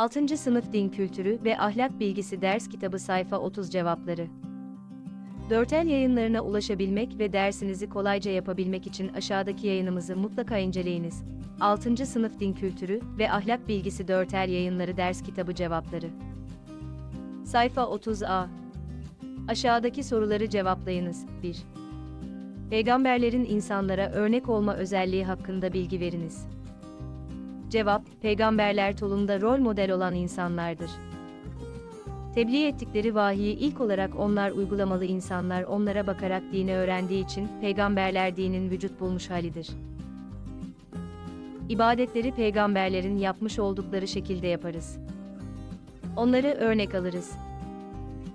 6. Sınıf Din Kültürü ve Ahlak Bilgisi Ders Kitabı Sayfa 30 Cevapları Dörtel yayınlarına ulaşabilmek ve dersinizi kolayca yapabilmek için aşağıdaki yayınımızı mutlaka inceleyiniz. 6. Sınıf Din Kültürü ve Ahlak Bilgisi Dörtel Yayınları Ders Kitabı Cevapları Sayfa 30A Aşağıdaki soruları cevaplayınız. 1. Peygamberlerin insanlara örnek olma özelliği hakkında bilgi veriniz. Cevap, peygamberler toplumda rol model olan insanlardır. Tebliğ ettikleri vahiyi ilk olarak onlar uygulamalı insanlar onlara bakarak dini öğrendiği için peygamberler dinin vücut bulmuş halidir. İbadetleri peygamberlerin yapmış oldukları şekilde yaparız. Onları örnek alırız.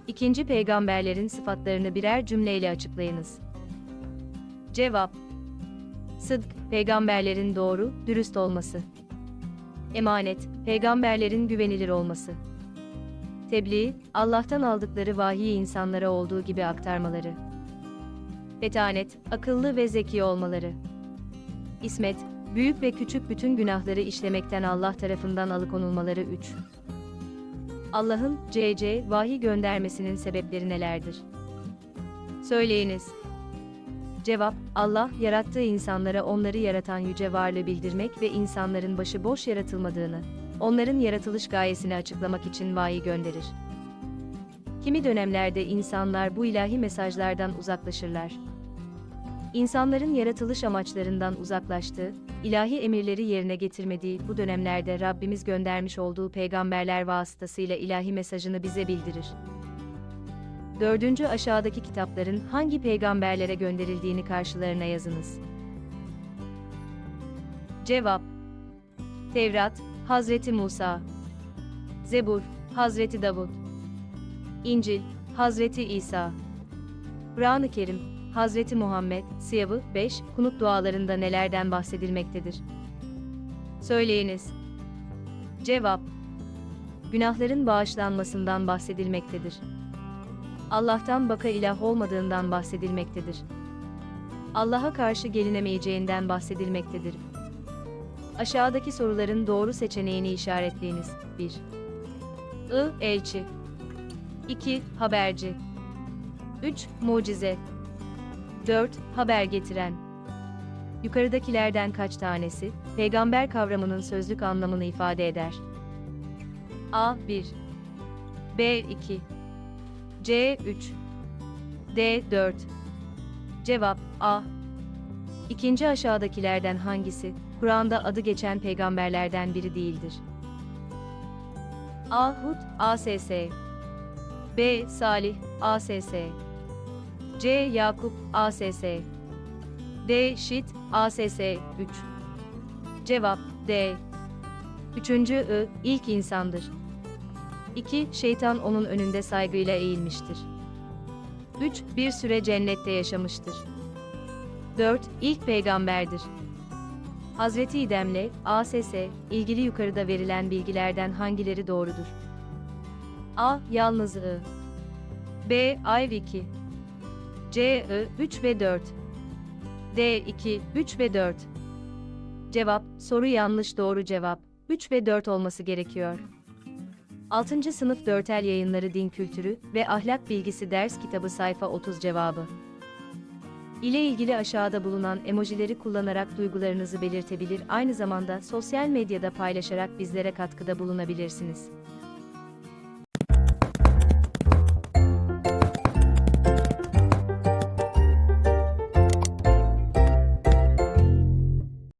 İkinci peygamberlerin sıfatlarını birer cümleyle açıklayınız. Cevap Sıdk, peygamberlerin doğru, dürüst olması. Emanet, peygamberlerin güvenilir olması. Tebliğ, Allah'tan aldıkları vahiyi insanlara olduğu gibi aktarmaları. Fetanet, akıllı ve zeki olmaları. İsmet, büyük ve küçük bütün günahları işlemekten Allah tarafından alıkonulmaları 3. Allah'ın CC vahiy göndermesinin sebepleri nelerdir? Söyleyiniz. Cevap, Allah, yarattığı insanlara onları yaratan yüce varlığı bildirmek ve insanların başı boş yaratılmadığını, onların yaratılış gayesini açıklamak için vahiy gönderir. Kimi dönemlerde insanlar bu ilahi mesajlardan uzaklaşırlar. İnsanların yaratılış amaçlarından uzaklaştığı, ilahi emirleri yerine getirmediği bu dönemlerde Rabbimiz göndermiş olduğu peygamberler vasıtasıyla ilahi mesajını bize bildirir. Dördüncü aşağıdaki kitapların hangi peygamberlere gönderildiğini karşılarına yazınız. Cevap Tevrat, Hazreti Musa Zebur, Hazreti Davud İncil, Hazreti İsa Kur'an-ı Kerim, Hazreti Muhammed, Siyavı 5, kunut dualarında nelerden bahsedilmektedir? Söyleyiniz. Cevap Günahların bağışlanmasından bahsedilmektedir. Allah'tan baka ilah olmadığından bahsedilmektedir. Allah'a karşı gelinemeyeceğinden bahsedilmektedir. Aşağıdaki soruların doğru seçeneğini işaretleyiniz. 1. I. Elçi 2. Haberci 3. Mucize 4. Haber getiren Yukarıdakilerden kaç tanesi, peygamber kavramının sözlük anlamını ifade eder? A. 1 B. 2 C 3 D 4 Cevap A İkinci aşağıdakilerden hangisi Kur'an'da adı geçen peygamberlerden biri değildir? A. Hud ASS B. Salih ASS C. Yakup ASS D. Şit ASS 3 Cevap D Üçüncü I. ilk insandır. 2. Şeytan onun önünde saygıyla eğilmiştir. 3. Bir süre cennette yaşamıştır. 4. İlk peygamberdir. Hazreti İdem'le ASS ilgili yukarıda verilen bilgilerden hangileri doğrudur? A. Yalnız I. B. Ayrı 2. C. I. 3 ve 4. D. 2, 3 ve 4. Cevap, soru yanlış doğru cevap, 3 ve 4 olması gerekiyor. 6. Sınıf Dörtel Yayınları Din Kültürü ve Ahlak Bilgisi Ders Kitabı Sayfa 30 Cevabı ile ilgili aşağıda bulunan emojileri kullanarak duygularınızı belirtebilir aynı zamanda sosyal medyada paylaşarak bizlere katkıda bulunabilirsiniz.